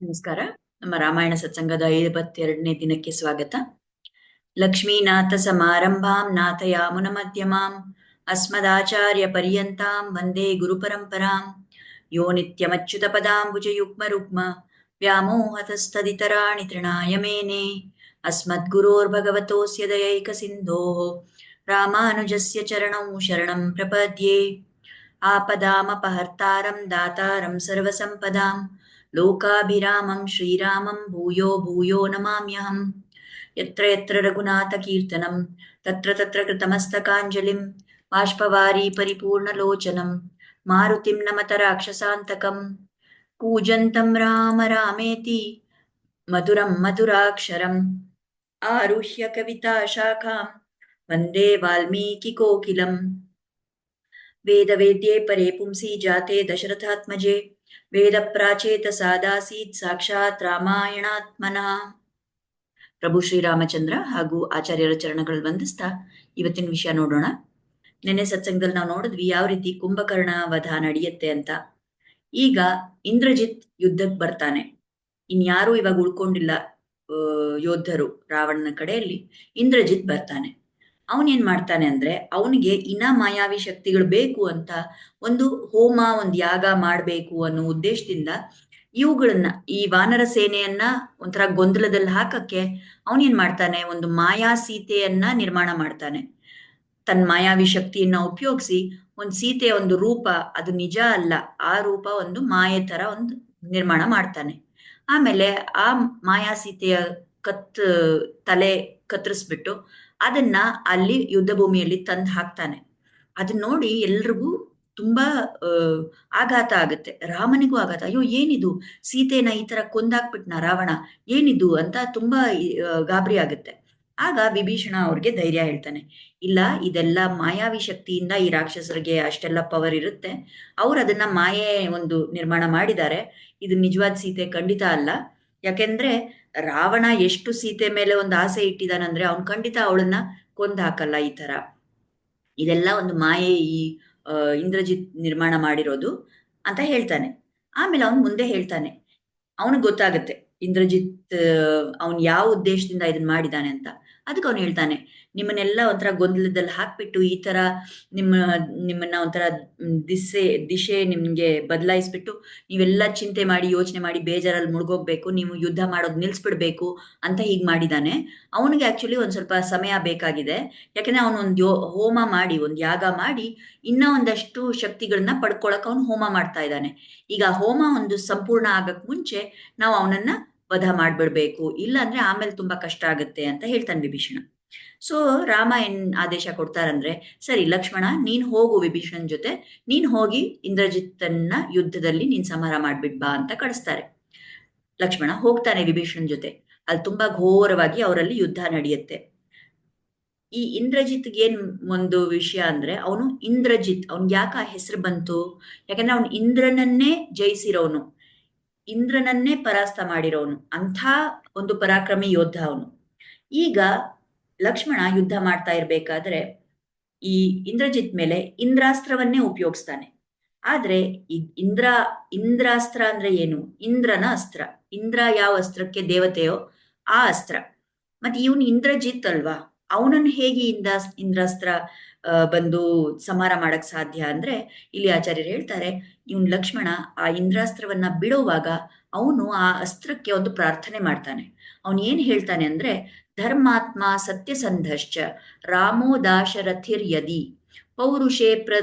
ನಮಸ್ಕಾರ. ನಮ್ಮ ರಾಮಾಯಣ ಸತ್ಸಂಗದ ಐವತ್ತೆರಡನೇ ದಿನಕ್ಕೆ ಸ್ವಾಗತ. ಲಕ್ಷ್ಮೀನಾಥ ಸಮಾರಂಭಾಂ ನಾಥಯಾಮುನ ಮಧ್ಯಮಾಂ, ಅಸ್ಮದಾಚಾರ್ಯ ಪರ್ಯಂತಾಂ ವಂದೇ ಗುರು ಪರಂಪರಾಂ, ಯೋ ನಿತ್ಯಮಚ್ಯುತ ಪದಾಂಬುಜಯುಗ್ಮ ರುಗ್ಮ, ವ್ಯಾಮೋಹತಸ್ತದಿತರಾಣಿ ತೃಣಾಯ ಮೇನೆ ಅಸ್ಮದ್ಗುರೋರ್ಭಗವತೋಸ್ಯ ದಯೈಕ ಸಿಂಧೋ, ರಾಮಾನುಜಸ್ಯ ಚರಣೌ ಶರಣಂ ಪ್ರಪದ್ಯೆ ಆಪದಾಮಪಹರ್ತಾರಂ ದಾತಾರಂ ಸರ್ವಸಂಪದಾಂ लोकाभिरामं श्रीरामं भूयो भूयो नमाम्यहम् यत्र यत्र रघुनाथकीर्तनं, तत्र तत्र कृतमस्तकाञ्जलिं, बाष्पवारी परिपूर्णलोचनं, मारुतिं नमत राक्षसान्तकं, कूजन्तं राम रामेति, मधुरं मधुराक्षरम्, आरुह्य कविताशाखां वंदे वाल्मीकिकोकिलम् वेदवेद्ये परे पुंसि जाते दशरथात्मजे। ವೇದ ಪ್ರಾಚೇತ ಸಾದಾಸೀತ್ ಸಾಕ್ಷಾತ್ ರಾಮಾಯಣಾತ್ಮನ ಪ್ರಭು ಶ್ರೀರಾಮಚಂದ್ರ ಹಾಗೂ ಆಚಾರ್ಯರ ಚರಣಗಳು ವಂದಿಸ್ತಾ ಇವತ್ತಿನ ವಿಷಯ ನೋಡೋಣ. ನೆನ್ನೆ ಸತ್ಸಂಗದಲ್ಲಿ ನಾವು ನೋಡಿದ್ವಿ ಯಾವ ರೀತಿ ಕುಂಭಕರ್ಣ ವಧ ನಡೆಯುತ್ತೆ ಅಂತ. ಈಗ ಇಂದ್ರಜಿತ್ ಯುದ್ಧಕ್ಕೆ ಬರ್ತಾನೆ. ಇನ್ಯಾರು ಇವಾಗ ಉಳ್ಕೊಂಡಿಲ್ಲ ಯೋಧರು ರಾವಣನ ಕಡೆಯಲ್ಲಿ. ಇಂದ್ರಜಿತ್ ಬರ್ತಾನೆ. ಅವನೇನ್ ಮಾಡ್ತಾನೆ ಅಂದ್ರೆ ಅವನಿಗೆ ಇನ್ನ ಮಾಯಾವಿ ಶಕ್ತಿಗಳು ಬೇಕು ಅಂತ ಒಂದು ಹೋಮ, ಒಂದು ಯಾಗ ಮಾಡಬೇಕು ಅನ್ನೋ ಉದ್ದೇಶದಿಂದ ಇವುಗಳನ್ನ, ಈ ವಾನರ ಸೇನೆಯನ್ನ ಒಂಥರ ಗೊಂದಲದಲ್ಲಿ ಹಾಕಕ್ಕೆ ಅವನೇನ್ ಮಾಡ್ತಾನೆ, ಒಂದು ಮಾಯಾ ಸೀತೆಯನ್ನ ನಿರ್ಮಾಣ ಮಾಡ್ತಾನೆ. ತನ್ನ ಮಾಯಾವಿ ಶಕ್ತಿಯನ್ನ ಉಪಯೋಗಿಸಿ ಒಂದು ಸೀತೆಯ ಒಂದು ರೂಪ, ಅದು ನಿಜ ಅಲ್ಲ, ಆ ರೂಪ ಒಂದು ಮಾಯೆ ತರ ಒಂದು ನಿರ್ಮಾಣ ಮಾಡ್ತಾನೆ. ಆಮೇಲೆ ಆ ಮಾಯಾ ಸೀತೆಯ ಕತ್, ತಲೆ ಕತ್ತರಿಸ್ಬಿಟ್ಟು ಅದನ್ನ ಅಲ್ಲಿ ಯುದ್ಧ ಭೂಮಿಯಲ್ಲಿ ತಂದು ಹಾಕ್ತಾನೆ. ಅದನ್ನ ನೋಡಿ ಎಲ್ರಿಗೂ ತುಂಬಾ ಆಘಾತ ಆಗುತ್ತೆ. ರಾಮನಿಗೂ ಆಘಾತ. ಅಯ್ಯೋ, ಏನಿದು? ಸೀತೆನ ಈ ತರ ಕೊಂದಾಕ್ಬಿಟ್ನ ರಾವಣ? ಏನಿದು? ಅಂತ ತುಂಬಾ ಗಾಬರಿ ಆಗುತ್ತೆ. ಆಗ ವಿಭೀಷಣ ಅವ್ರಿಗೆ ಧೈರ್ಯ ಹೇಳ್ತಾನೆ. ಇಲ್ಲ, ಇದೆಲ್ಲ ಮಾಯಾವಿ ಶಕ್ತಿಯಿಂದ ಈ ರಾಕ್ಷಸರಿಗೆ ಅಷ್ಟೆಲ್ಲ ಪವರ್ ಇರುತ್ತೆ. ಅವ್ರು ಅದನ್ನ ಮಾಯೆ ಒಂದು ನಿರ್ಮಾಣ ಮಾಡಿದ್ದಾರೆ. ಇದು ನಿಜವಾದ ಸೀತೆ ಖಂಡಿತ ಅಲ್ಲ. ಯಾಕೆಂದ್ರೆ ರಾವಣ ಎಷ್ಟು ಸೀತೆ ಮೇಲೆ ಒಂದು ಆಸೆ ಇಟ್ಟಿದಾನಂದ್ರೆ ಅವ್ನು ಖಂಡಿತ ಅವಳನ್ನ ಕೊಂದ್ ಹಾಕಲ್ಲ ಈ ತರ ಇದೆಲ್ಲ ಒಂದು ಮಾಯೆ ಈ ಇಂದ್ರಜಿತ್ ನಿರ್ಮಾಣ ಮಾಡಿರೋದು ಅಂತ ಹೇಳ್ತಾನೆ. ಆಮೇಲೆ ಅವನು ಮುಂದೆ ಹೇಳ್ತಾನೆ, ಅವನಿಗೆ ಗೊತ್ತಾಗುತ್ತೆ, ಇಂದ್ರಜಿತ್ ಅವನ್ ಯಾವ ಉದ್ದೇಶದಿಂದ ಇದನ್ನ ಮಾಡಿದಾನೆ ಅಂತ. ಅದಕ್ಕೆ ಅವನು ಹೇಳ್ತಾನೆ ನಿಮ್ಮನ್ನೆಲ್ಲ ಒಂಥರ ಗೊಂದಲದಲ್ಲಿ ಹಾಕ್ಬಿಟ್ಟು ಈ ತರ ನಿಮ್ಮ, ನಿಮ್ಮನ್ನ ಒಂಥರ ದಿಸೆ, ದಿಶೆ ನಿಮ್ಗೆ ಬದಲಾಯಿಸ್ಬಿಟ್ಟು ನೀವೆಲ್ಲ ಚಿಂತೆ ಮಾಡಿ, ಯೋಚನೆ ಮಾಡಿ ಬೇಜಾರಲ್ಲಿ ಮುಳುಗೋಗ್ಬೇಕು, ನೀವು ಯುದ್ಧ ಮಾಡೋದು ನಿಲ್ಸ್ಬಿಡ್ಬೇಕು ಅಂತ ಹೀಗೆ ಮಾಡಿದಾನೆ. ಅವನಿಗೆ ಆಕ್ಚುಲಿ ಒಂದ್ ಸ್ವಲ್ಪ ಸಮಯ ಬೇಕಾಗಿದೆ. ಯಾಕಂದ್ರೆ ಅವನು ಹೋಮ ಮಾಡಿ, ಒಂದು ಯಾಗ ಮಾಡಿ ಇನ್ನ ಒಂದಷ್ಟು ಶಕ್ತಿಗಳನ್ನ ಪಡ್ಕೊಳಕ್ ಅವನು ಹೋಮ ಮಾಡ್ತಾ ಇದ್ದಾನೆ. ಈಗ ಹೋಮ ಒಂದು ಸಂಪೂರ್ಣ ಆಗಕ್ ಮುಂಚೆ ನಾವು ಅವನನ್ನ ವಧ ಮಾಡ್ಬಿಡ್ಬೇಕು ಇಲ್ಲ ಅಂದ್ರೆ ಆಮೇಲೆ ತುಂಬಾ ಕಷ್ಟ ಆಗುತ್ತೆ ಅಂತ ಹೇಳ್ತಾನೆ ವಿಭೀಷಣ. ಸೊ ರಾಮ ಏನ್ ಆದೇಶ ಕೊಡ್ತಾರಂದ್ರೆ, ಸರಿ ಲಕ್ಷ್ಮಣ, ನೀನ್ ಹೋಗು ವಿಭೀಷಣ್ ಜೊತೆ. ನೀನ್ ಹೋಗಿ ಇಂದ್ರಜಿತ್ತನ್ನ ಯುದ್ಧದಲ್ಲಿ ನೀನ್ ಸಮರ ಮಾಡ್ಬಿಟ್ ಬಾ ಅಂತ ಕಳಿಸ್ತಾರೆ. ಲಕ್ಷ್ಮಣ ಹೋಗ್ತಾನೆ ವಿಭೀಷಣ್ ಜೊತೆ. ಅಲ್ಲಿ ತುಂಬಾ ಘೋರವಾಗಿ ಅವರಲ್ಲಿ ಯುದ್ಧ ನಡೆಯುತ್ತೆ. ಈ ಇಂದ್ರಜಿತ್ಗೆ ಏನ್ ಒಂದು ವಿಷಯ ಅಂದ್ರೆ, ಅವನು ಇಂದ್ರಜಿತ್, ಅವ್ನ್ಗೆ ಯಾಕ ಹೆಸರು ಬಂತು? ಯಾಕಂದ್ರೆ ಅವನು ಇಂದ್ರನನ್ನೇ ಜಯಿಸಿರೋನು. ಇಂದ್ರನನ್ನೇ ಪರಾಸ್ತ ಮಾಡಿರೋನು. ಅಂಥ ಒಂದು ಪರಾಕ್ರಮಿ ಯೋಧ ಅವನು. ಈಗ ಲಕ್ಷ್ಮಣ ಯುದ್ಧ ಮಾಡ್ತಾ ಇರ್ಬೇಕಾದ್ರೆ ಈ ಇಂದ್ರಜಿತ್ ಮೇಲೆ ಇಂದ್ರಾಸ್ತ್ರವನ್ನೇ ಉಪಯೋಗಿಸ್ತಾನೆ. ಆದ್ರೆ ಇಂದ್ರ, ಇಂದ್ರಾಸ್ತ್ರ ಅಂದ್ರೆ ಏನು? ಇಂದ್ರನ ಅಸ್ತ್ರ. ಇಂದ್ರ ಯಾವ ಅಸ್ತ್ರಕ್ಕೆ ದೇವತೆಯೋ ಆ ಅಸ್ತ್ರ. ಮತ್ತೆ ಇವನು ಇಂದ್ರಜಿತ್ ಅಲ್ವಾ? ಅವನನ್ನು ಹೇಗೆ ಇಂದ, ಇಂದ್ರಾಸ್ತ್ರ ಬಂದು ಸಮಾರ ಮಾಡಕ್ ಸಾಧ್ಯ ಅಂದ್ರೆ ಇಲ್ಲಿ ಆಚಾರ್ಯರು ಹೇಳ್ತಾರೆ, ಇವನ್ ಲಕ್ಷ್ಮಣ ಆ ಇಂದ್ರಾಸ್ತ್ರವನ್ನ ಬಿಡುವಾಗ ಅವನು ಆ ಅಸ್ತ್ರಕ್ಕೆ ಒಂದು ಪ್ರಾರ್ಥನೆ ಮಾಡ್ತಾನೆ. ಅವನು ಏನ್ ಹೇಳ್ತಾನೆ ಅಂದ್ರೆ ಧರ್ಮಾತ್ಮ ಸತ್ಯಸಂಧಶ್ಚ, ರಾಮೋ ದಾಶರಥಿರ್ ಯದಿ ಪೌರುಷೇ ಪ್ರ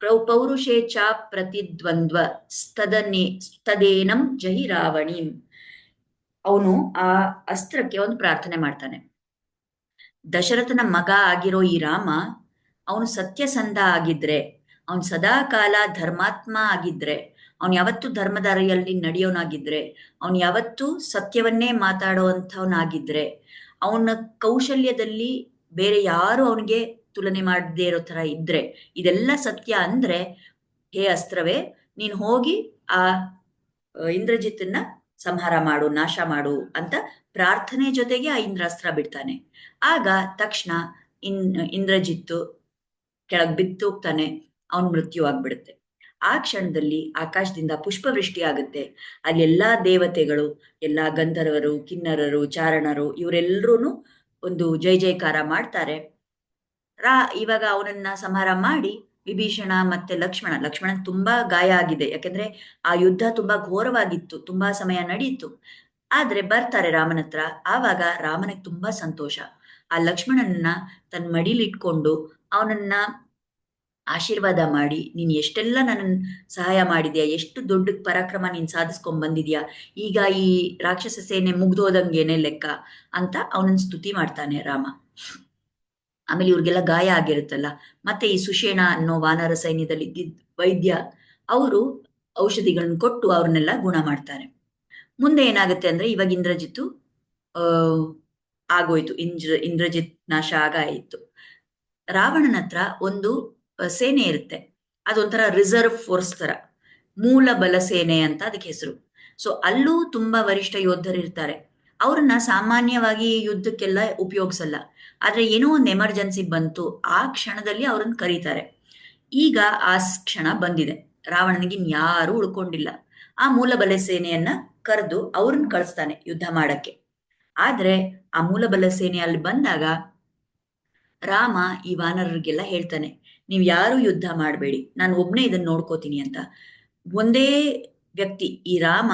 ಪೌರುಷೇ ಚ ಪ್ರತಿದ್ವಂದ್ವ, ಸ್ತದನೆ, ಸ್ತದೇನಂ ಜಹಿ ರಾವಣೀಂ. ಅವನು ಆ ಅಸ್ತ್ರಕ್ಕೆ ಒಂದು ಪ್ರಾರ್ಥನೆ ಮಾಡ್ತಾನೆ. ದಶರಥನ ಮಗ ಆಗಿರೋ ಈ ರಾಮ, ಅವನು ಸತ್ಯಸಂಧ ಆಗಿದ್ರೆ, ಅವನು ಸದಾ ಕಾಲ ಧರ್ಮಾತ್ಮ ಆಗಿದ್ರೆ, ಅವನು ಯಾವತ್ತು ಧರ್ಮದಾರಿಯಲ್ಲಿ ನಡೆಯೋನಾಗಿದ್ರೆ, ಅವನು ಯಾವತ್ತು ಸತ್ಯವನ್ನೇ ಮಾತಾಡುವಂಥವನಾಗಿದ್ರೆ ಅವನ ಕೌಶಲ್ಯದಲ್ಲಿ ಬೇರೆ ಯಾರು ಅವನಿಗೆ ತುಲನೆ ಮಾಡದೇ ಇರೋ ತರ ಇದ್ರೆ, ಇದೆಲ್ಲ ಸತ್ಯ ಅಂದ್ರೆ, ಹೇ ಅಸ್ತ್ರವೇ, ನೀನ್ ಹೋಗಿ ಆ, ಇಂದ್ರಜಿತ್ತನ್ನ ಸಂಹಾರ ಮಾಡು, ನಾಶ ಮಾಡು ಅಂತ ಪ್ರಾರ್ಥನೆ ಜೊತೆಗೆ ಆ ಇಂದ್ರಾಸ್ತ್ರ ಬಿಡ್ತಾನೆ. ಆಗ ತಕ್ಷಣ ಇನ್, ಇಂದ್ರಜಿತ್ತು ಕೆಳಗ್ ಬಿತ್ತೋಗ್ತಾನೆ, ಅವನ್ ಮೃತ್ಯು ಆಗ್ಬಿಡುತ್ತೆ. ಆ ಕ್ಷಣದಲ್ಲಿ ಆಕಾಶದಿಂದ ಪುಷ್ಪವೃಷ್ಟಿ ಆಗುತ್ತೆ ಅಲ್ಲಿ ಎಲ್ಲಾ ದೇವತೆಗಳು, ಎಲ್ಲಾ ಗಂಧರ್ವರು, ಕಿನ್ನರರು, ಚಾರಣರು ಇವರೆಲ್ಲರೂ ಒಂದು ಜೈ ಜೈಕಾರ ಮಾಡ್ತಾರೆ. ರಾ, ಇವಾಗ ಅವನನ್ನ ಸಂಹಾರ ಮಾಡಿ ವಿಭೀಷಣ ಮತ್ತೆ ಲಕ್ಷ್ಮಣ ಲಕ್ಷ್ಮಣ ತುಂಬಾ ಗಾಯ ಆಗಿದೆ. ಯಾಕೆಂದ್ರೆ ಆ ಯುದ್ಧ ತುಂಬಾ ಘೋರವಾಗಿತ್ತು, ತುಂಬಾ ಸಮಯ ನಡೀತು. ಆದ್ರೆ ಬರ್ತಾರೆ ರಾಮನ ಹತ್ರ. ಆವಾಗ ರಾಮನಿಗೆ ತುಂಬಾ ಸಂತೋಷ. ಆ ಲಕ್ಷ್ಮಣನನ್ನ ತನ್ನ ಮಡಿಲಿಟ್ಕೊಂಡು ಅವನನ್ನ ಆಶೀರ್ವಾದ ಮಾಡಿ, ನೀನು ಎಷ್ಟೆಲ್ಲ ನನ್ನ ಸಹಾಯ ಮಾಡಿದ್ಯಾ, ಎಷ್ಟು ದೊಡ್ಡ ಪರಾಕ್ರಮ ನೀನ್ ಸಾಧಿಸ್ಕೊಂಡ್ ಬಂದಿದ್ಯಾ, ಈಗ ಈ ರಾಕ್ಷಸ ಸೇನೆ ಮುಗ್ದೋದಂಗೇನೆ ಲೆಕ್ಕ ಅಂತ ಅವನನ್ನು ಸ್ತುತಿ ಮಾಡ್ತಾನೆ ರಾಮ. ಆಮೇಲೆ ಇವ್ರಿಗೆಲ್ಲ ಗಾಯ ಆಗಿರುತ್ತಲ್ಲ, ಮತ್ತೆ ಈ ಸುಷೇಣ ಅನ್ನೋ ವಾನರ ಸೈನ್ಯದಲ್ಲಿ ಇದ್ದಿದ್ದ ವೈದ್ಯ, ಅವರು ಔಷಧಿಗಳನ್ನ ಕೊಟ್ಟು ಅವ್ರನ್ನೆಲ್ಲ ಗುಣ ಮಾಡ್ತಾರೆ. ಮುಂದೆ ಏನಾಗುತ್ತೆ ಅಂದ್ರೆ ಇವಾಗ ಇಂದ್ರಜಿತ್ತು ಆಗೋಯ್ತು, ಇಂದ್ರ, ಇಂದ್ರಜಿತ್ ನಾಶ ಆಗಾಯಿತು. ರಾವಣನ ಹತ್ರ ಒಂದು ಸೇನೆ ಇರುತ್ತೆ. ಅದೊಂಥರ ರಿಸರ್ವ್ ಫೋರ್ಸ್ ತರ ಮೂಲ ಬಲ ಸೇನೆ ಅಂತ ಅದಕ್ಕೆ ಹೆಸರು. ಸೊ ಅಲ್ಲೂ ತುಂಬಾ ವರಿಷ್ಠ ಯೋಧರು ಇರ್ತಾರೆ. ಅವ್ರನ್ನ ಸಾಮಾನ್ಯವಾಗಿ ಯುದ್ಧಕ್ಕೆಲ್ಲ ಉಪಯೋಗಿಸಲ್ಲ. ಆದ್ರೆ ಏನೋ ಒಂದು ಎಮರ್ಜೆನ್ಸಿ ಬಂತು, ಆ ಕ್ಷಣದಲ್ಲಿ ಅವ್ರನ್ನ ಕರೀತಾರೆ. ಈಗ ಆ ಕ್ಷಣ ಬಂದಿದೆ. ರಾವಣನಿಗೆ ಯಾರು ಉಳ್ಕೊಂಡಿಲ್ಲ. ಆ ಮೂಲ ಬಲ ಸೇನೆಯನ್ನ ಕರೆದು ಅವ್ರನ್ನ ಕಳಿಸ್ತಾನೆ ಯುದ್ಧ ಮಾಡಕ್ಕೆ. ಆದ್ರೆ ಆ ಮೂಲ ಬಲ ಸೇನೆ ಅಲ್ಲಿ ಬಂದಾಗ ರಾಮ ಈ ವಾನರರಿಗೆಲ್ಲ ಹೇಳ್ತಾನೆ ನೀವ್ ಯಾರು ಯುದ್ಧ ಮಾಡಬೇಡಿ. ನಾನು ಒಬ್ನೇ ಇದನ್ನ ನೋಡ್ಕೋತೀನಿ ಅಂತ. ಒಂದೇ ವ್ಯಕ್ತಿ ಈ ರಾಮ,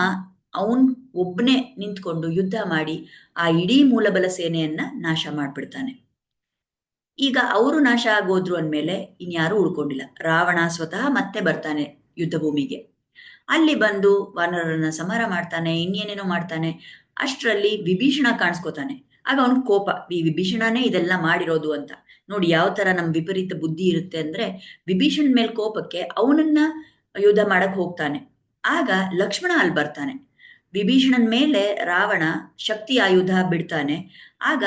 ಅವನ್ ಒಬ್ನೇ ನಿಂತ್ಕೊಂಡು ಯುದ್ಧ ಮಾಡಿ ಆ ಇಡೀ ಮೂಲಬಲ ಸೇನೆಯನ್ನ ನಾಶ ಮಾಡ್ಬಿಡ್ತಾನೆ. ಈಗ ಅವರು ನಾಶ ಆಗೋದ್ರು ಅಂದ್ಮೇಲೆ ಇನ್ಯಾರು ಉಳ್ಕೊಂಡಿಲ್ಲ. ರಾವಣ ಸ್ವತಃ ಮತ್ತೆ ಬರ್ತಾನೆ ಯುದ್ಧ ಭೂಮಿಗೆ. ಅಲ್ಲಿ ಬಂದು ವಾನರರನ್ನ ಸಮರ ಮಾಡ್ತಾನೆ, ಇನ್ನೇನೇನೋ ಮಾಡ್ತಾನೆ. ಅಷ್ಟರಲ್ಲಿ ವಿಭೀಷಣ ಕಾಣಿಸ್ಕೋತಾನೆ. ಆಗ ಅವನ್ ಕೋಪ, ಈ ವಿಭೀಷಣನೇ ಇದೆಲ್ಲ ಮಾಡಿರೋದು ಅಂತ. ನೋಡಿ ಯಾವ ತರ ನಮ್ ವಿಪರೀತ ಬುದ್ಧಿ ಇರುತ್ತೆ ಅಂದ್ರೆ, ವಿಭೀಷಣ್ ಮೇಲೆ ಕೋಪಕ್ಕೆ ಅವನನ್ನ ಯುದ್ಧ ಮಾಡಕ್ ಹೋಗ್ತಾನೆ. ಆಗ ಲಕ್ಷ್ಮಣ ಅಲ್ಲಿ ಬರ್ತಾನೆ. ವಿಭೀಷಣನ್ ಮೇಲೆ ರಾವಣ ಶಕ್ತಿ ಆಯುಧ ಬಿಡ್ತಾನೆ. ಆಗ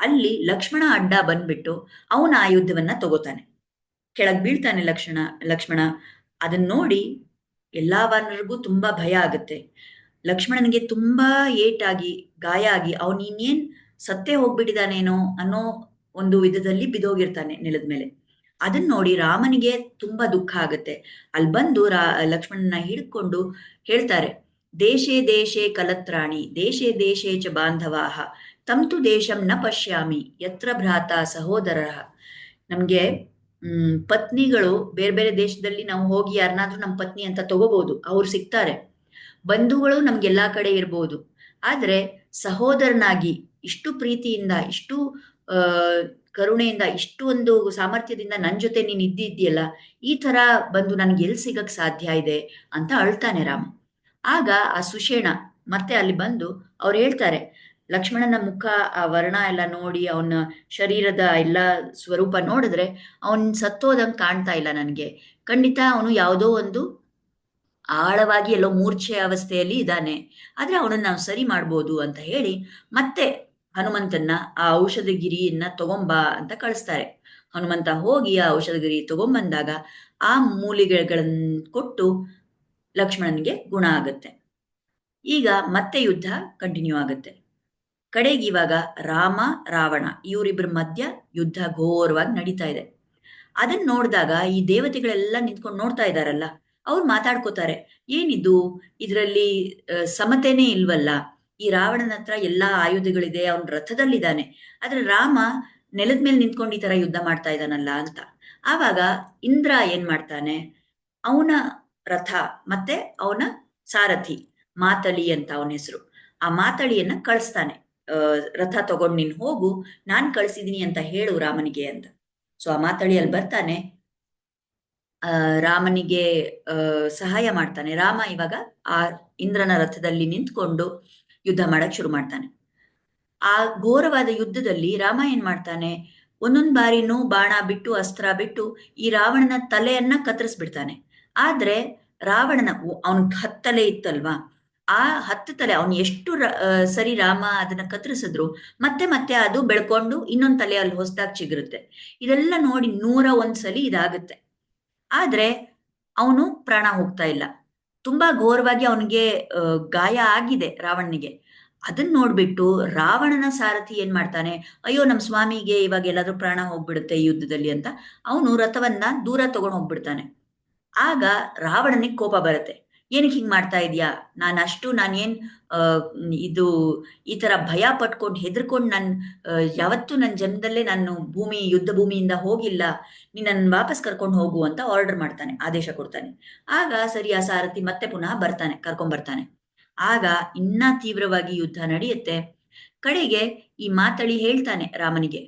ಅಲ್ಲಿ ಲಕ್ಷ್ಮಣ ಅಡ್ಡ ಬಂದ್ಬಿಟ್ಟು ಅವನ ಆಯುಧವನ್ನ ತಗೋತಾನೆ. ಕೆಳಗ್ ಬೀಳ್ತಾನೆ ಲಕ್ಷ್ಮಣ ಲಕ್ಷ್ಮಣ. ಅದನ್ನ ನೋಡಿ ಎಲ್ಲಾ ವಾನರಿಗೂ ತುಂಬಾ ಭಯ ಆಗುತ್ತೆ. ಲಕ್ಷ್ಮಣನಿಗೆ ತುಂಬಾ ಏಟಾಗಿ ಗಾಯ ಆಗಿ ಅವನಿನ್ನೇನ್ ಸತ್ತೇ ಹೋಗ್ಬಿಟ್ಟಿದಾನೇನೋ ಅನ್ನೋ ಒಂದು ವಿಧದಲ್ಲಿ ಬಿದೋಗಿರ್ತಾನೆ ನೆಲದ ಮೇಲೆ. ಅದನ್ನ ನೋಡಿ ರಾಮನಿಗೆ ತುಂಬಾ ದುಃಖ ಆಗುತ್ತೆ. ಅಲ್ಲಿ ಬಂದು ರಾ, ಲಕ್ಷ್ಮಣನ ಹಿಡ್ಕೊಂಡು ಹೇಳ್ತಾರೆ, ದೇಶೇ ದೇಶೇ ಕಲತ್ರಾಣಿ, ದೇಶೇ ದೇಶೇ ಚ ಬಾಂಧವಾಹ, ತಂತು ದೇಶಂ ನ ಪಶ್ಯಾಮಿ, ಯತ್ರ ಭ್ರಾತ ಸಹೋದರ ನಮ್ಗೆ ಪತ್ನಿಗಳು ಬೇರೆ ಬೇರೆ ದೇಶದಲ್ಲಿ ನಾವು ಹೋಗಿ ಯಾರನ್ನಾದ್ರೂ ನಮ್ಮ ಪತ್ನಿ ಅಂತ ತಗೋಬಹುದು ಅವ್ರು ಸಿಗ್ತಾರೆ. ಬಂಧುಗಳು ನಮ್ಗೆಲ್ಲಾ ಕಡೆ ಇರ್ಬೋದು. ಆದರೆ ಸಹೋದರನಾಗಿ ಇಷ್ಟು ಪ್ರೀತಿಯಿಂದ, ಇಷ್ಟು ಕರುಣೆಯಿಂದ, ಇಷ್ಟು ಒಂದು ಸಾಮರ್ಥ್ಯದಿಂದ ನನ್ನ ಜೊತೆ ನೀನು ಇದ್ದಿದ್ದೀಯಲ್ಲ, ಈ ತರ ಬಂದು ನನ್ಗೆ ಎಲ್ಲಿ ಸಿಗಕ್ ಸಾಧ್ಯ ಇದೆ ಅಂತ ಅಳ್ತಾನೆ ರಾಮ. ಆಗ ಆ ಸುಷೇಣ ಮತ್ತೆ ಅಲ್ಲಿ ಬಂದು ಅವ್ರು ಹೇಳ್ತಾರೆ, ಲಕ್ಷ್ಮಣನ ಮುಖ, ಆ ವರ್ಣ ಎಲ್ಲ ನೋಡಿ, ಅವನ ಶರೀರದ ಎಲ್ಲ ಸ್ವರೂಪ ನೋಡಿದ್ರೆ ಅವನ್ ಸತ್ತೋದಂಗ್ ಕಾಣ್ತಾ ಇಲ್ಲ ನನಗೆ. ಖಂಡಿತ ಅವನು ಯಾವುದೋ ಒಂದು ಆಳವಾಗಿ ಎಲ್ಲೋ ಮೂರ್ಛೆ ಅವಸ್ಥೆಯಲ್ಲಿ ಇದ್ದಾನೆ. ಆದರೆ ಅವನನ್ನು ನಾವು ಸರಿ ಮಾಡ್ಬೋದು ಅಂತ ಹೇಳಿ ಮತ್ತೆ ಹನುಮಂತನ್ನ ಆ ಔಷಧಗಿರಿಯನ್ನ ತಗೊಂಬಾ ಅಂತ ಕಳಿಸ್ತಾರೆ. ಹನುಮಂತ ಹೋಗಿ ಆ ಔಷಧಗಿರಿ ತಗೊಂಬಂದಾಗ ಆ ಮೂಲಿಗೆಗಳನ್ನ ಕೊಟ್ಟು ಲಕ್ಷ್ಮಣನಿಗೆ ಗುಣ ಆಗುತ್ತೆ. ಈಗ ಮತ್ತೆ ಯುದ್ಧ ಕಂಟಿನ್ಯೂ ಆಗುತ್ತೆ. ಕಡೆಗೆ ಇವಾಗ ರಾಮ, ರಾವಣ ಇವರಿಬ್ಬರ ಮಧ್ಯ ಯುದ್ಧ ಘೋರವಾಗಿ ನಡೀತಾ ಇದೆ. ಅದನ್ನ ನೋಡಿದಾಗ ಈ ದೇವತೆಗಳೆಲ್ಲ ನಿಂತ್ಕೊಂಡು ನೋಡ್ತಾ ಇದಾರಲ್ಲ ಅವ್ರು ಮಾತಾಡ್ಕೋತಾರೆ, ಏನಿದು? ಇದರಲ್ಲಿ ಸಮತೆನೇ ಇಲ್ವಲ್ಲ? ಈ ರಾವಣನ ಹತ್ರ ಎಲ್ಲಾ ಆಯುಧಗಳಿದೆ, ಅವನ ರಥದಲ್ಲಿದ್ದಾನೆ. ಆದ್ರೆ ರಾಮ ನೆಲದ ಮೇಲೆ ನಿಂತ್ಕೊಂಡು ಈ ತರ ಯುದ್ಧ ಮಾಡ್ತಾ ಇದ್ದಾನಲ್ಲ ಅಂತ. ಆವಾಗ ಇಂದ್ರ ಏನ್ ಮಾಡ್ತಾನೆ? ಅವನ ರಥ ಮತ್ತೆ ಅವನ ಸಾರಥಿ, ಮಾತಳಿ ಅಂತ ಅವನ ಹೆಸರು. ಆ ಮಾತಳಿಯನ್ನ ಕಳಿಸ್ತಾನೆ. ರಥ ತಗೊಂಡ್ ನೀನ್ ಹೋಗು, ನಾನ್ ಕಳ್ಸಿದೀನಿ ಅಂತ ಹೇಳು ರಾಮನಿಗೆ ಅಂತ. ಸೊ ಆ ಮಾತಳಿ ಅಲ್ಲಿ ಬರ್ತಾನೆ. ರಾಮನಿಗೆ ಸಹಾಯ ಮಾಡ್ತಾನೆ. ರಾಮ ಇವಾಗ ಆ ಇಂದ್ರನ ರಥದಲ್ಲಿ ನಿಂತ್ಕೊಂಡು ಯುದ್ಧ ಮಾಡಕ್ ಶುರು ಮಾಡ್ತಾನೆ. ಆ ಘೋರವಾದ ಯುದ್ಧದಲ್ಲಿ ರಾಮ ಏನ್ ಮಾಡ್ತಾನೆ? ಒಂದೊಂದ್ ಬಾರಿನೂ ಬಾಣ ಬಿಟ್ಟು, ಅಸ್ತ್ರ ಬಿಟ್ಟು ಈ ರಾವಣನ ತಲೆಯನ್ನ ಕತ್ತರಿಸ್ಬಿಡ್ತಾನೆ. ಆದ್ರೆ ರಾವಣನ ಅವನ್ ಹತ್ತಲೆ ಇತ್ತಲ್ವಾ? ಆ ಹತ್ತು ತಲೆ, ಅವನು ಎಷ್ಟು ಸರಿ ರಾಮ ಅದನ್ನ ಕತ್ತರಿಸಿದ್ರು, ಮತ್ತೆ ಮತ್ತೆ ಅದು ಬೆಳ್ಕೊಂಡು ಇನ್ನೊಂದ್ ತಲೆ ಅಲ್ಲಿ ಹೊಸದಾಗಿ ಚಿಗುರುತ್ತೆ. ಇದೆಲ್ಲ ನೋಡಿ ನೂರ ಒಂದ್ಸಲಿ ಇದಾಗುತ್ತೆ. ಆದ್ರೆ ಅವನು ಪ್ರಾಣ ಹೋಗ್ತಾ ಇಲ್ಲ. ತುಂಬಾ ಘೋರವಾಗಿ ಅವನಿಗೆ ಗಾಯ ಆಗಿದೆ ರಾವಣನಿಗೆ. ಅದನ್ನ ನೋಡ್ಬಿಟ್ಟು ರಾವಣನ ಸಾರಥಿ ಏನ್ ಮಾಡ್ತಾನೆ? ಅಯ್ಯೋ ನಮ್ಮ ಸ್ವಾಮಿಗೆ ಇವಾಗ ಎಲ್ಲಾದ್ರೂ ಪ್ರಾಣ ಹೋಗ್ಬಿಡುತ್ತೆ ಯುದ್ಧದಲ್ಲಿ ಅಂತ. ಅವನು ರಥವನ್ನ ದೂರ ತಗೊಂಡು ಹೋಗ್ಬಿಡ್ತಾನೆ. ಆಗ ರಾವಣನಿಗೆ ಕೋಪ ಬರುತ್ತೆ. ಏನಕ್ಕೆ ಹಿಂಗ್ ಮಾಡ್ತಾ ಇದೀಯಾ? ನಾನು ಅಷ್ಟು ನಾನೇನು ಇದು ಈ ತರ ಭಯ ಪಟ್ಕೊಂಡು ಹೆದರ್ಕೊಂಡು ನಾನು ಯಾವತ್ತೂ ನನ್ನ ಜನ್ಮದಲ್ಲೇ ನಾನು ಭೂಮಿ, ಯುದ್ಧ ಭೂಮಿಯಿಂದ ಹೋಗಿಲ್ಲ. ನೀನು ನನ್ನ ವಾಪಸ್ ಕರ್ಕೊಂಡು ಹೋಗು ಅಂತ ಆರ್ಡರ್ ಮಾಡ್ತಾನೆ, ಆದೇಶ ಕೊಡ್ತಾನೆ. ಆಗ ಸರಿ, ಆ ಸಾರಥಿ ಮತ್ತೆ ಪುನಃ ಬರ್ತಾನೆ, ಕರ್ಕೊಂಡ್ ಬರ್ತಾನೆ. ಆಗ ಇನ್ನೂ ತೀವ್ರವಾಗಿ ಯುದ್ಧ ನಡೆಯುತ್ತೆ. ಕಡೆಗೆ ಈ ಮಾತಳಿ ಹೇಳ್ತಾನೆ ರಾಮನಿಗೆ,